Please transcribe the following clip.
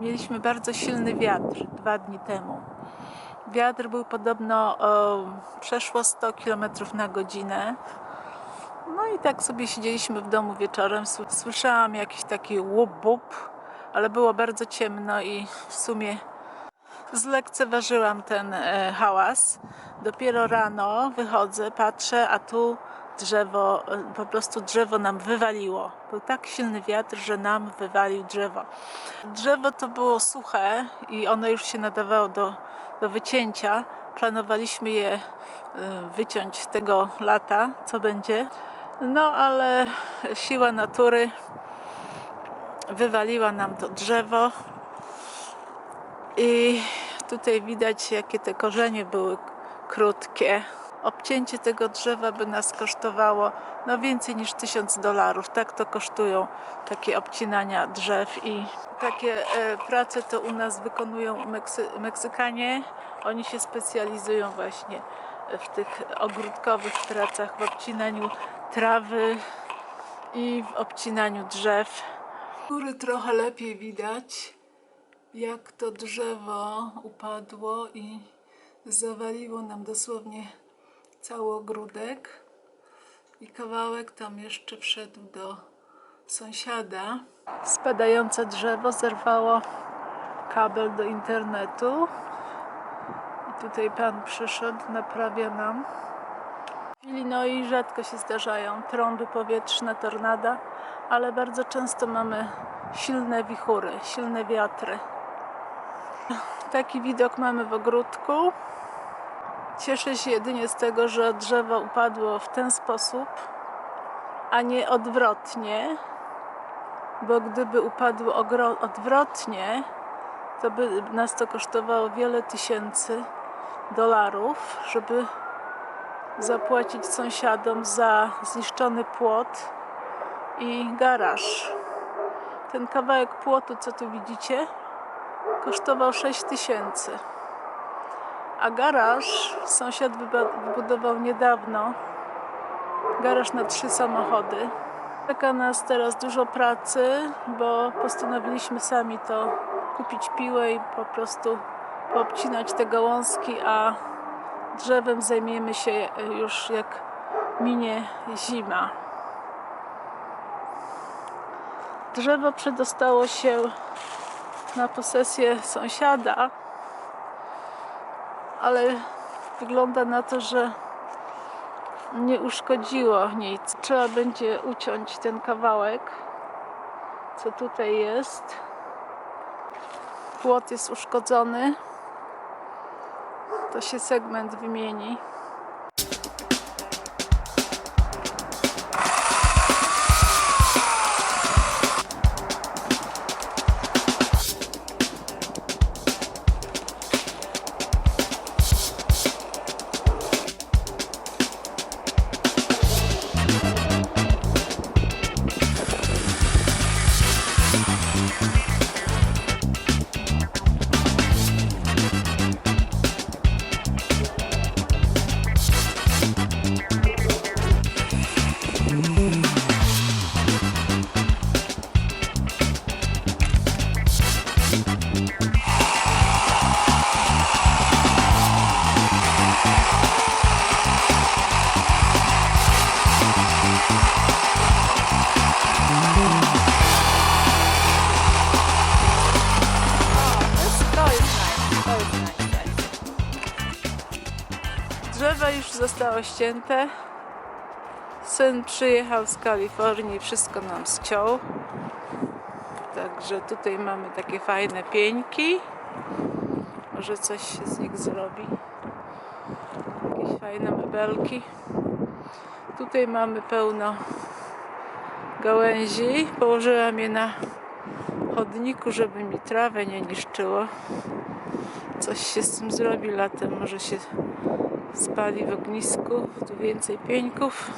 Mieliśmy bardzo silny wiatr dwa dni temu. Wiatr był podobno o, przeszło 100 km na godzinę. No i tak sobie siedzieliśmy w domu wieczorem. Sły- Słyszałam jakiś taki łup-bup, ale było bardzo ciemno i w sumie zlekceważyłam ten e, hałas. Dopiero rano wychodzę, patrzę, a tu drzewo, e, po prostu drzewo nam wywaliło. Był tak silny wiatr, że nam wywalił drzewo. Drzewo to było suche i ono już się nadawało do, do wycięcia. Planowaliśmy je e, wyciąć tego lata, co będzie. No ale siła natury wywaliła nam to drzewo. I tutaj widać, jakie te korzenie były krótkie. Obcięcie tego drzewa by nas kosztowało no więcej niż 1000 dolarów. Tak to kosztują takie obcinania drzew i takie e, prace to u nas wykonują Meksy Meksykanie. Oni się specjalizują właśnie w tych ogródkowych pracach, w obcinaniu trawy i w obcinaniu drzew. Góry trochę lepiej widać jak to drzewo upadło i zawaliło nam dosłownie cały ogródek i kawałek tam jeszcze wszedł do sąsiada. Spadające drzewo zerwało kabel do internetu i tutaj pan przyszedł, naprawia nam. W Illinois rzadko się zdarzają trąby powietrzne, tornada, ale bardzo często mamy silne wichury, silne wiatry. Taki widok mamy w ogródku. Cieszę się jedynie z tego, że drzewo upadło w ten sposób, a nie odwrotnie, bo gdyby upadło odwrotnie, to by nas to kosztowało wiele tysięcy dolarów, żeby zapłacić sąsiadom za zniszczony płot i garaż. Ten kawałek płotu, co tu widzicie, kosztował 6 tysięcy. A garaż sąsiad wybudował niedawno. Garaż na trzy samochody. Czeka nas teraz dużo pracy, bo postanowiliśmy sami to kupić piłę i po prostu poobcinać te gałązki, a drzewem zajmiemy się już jak minie zima. Drzewo przedostało się na posesję sąsiada, ale wygląda na to, że nie uszkodziło nic. Trzeba będzie uciąć ten kawałek, co tutaj jest. Płot jest uszkodzony. To się segment wymieni. Drzewa już zostało ścięte. Syn przyjechał z Kalifornii, wszystko nam ściął. Także tutaj mamy takie fajne pieńki. Może coś się z nich zrobi. Jakieś fajne mebelki. Tutaj mamy pełno gałęzi. Położyłam je na chodniku, żeby mi trawę nie niszczyło. Coś się z tym zrobi latem, może się spali w ognisku. Tu więcej pieńków.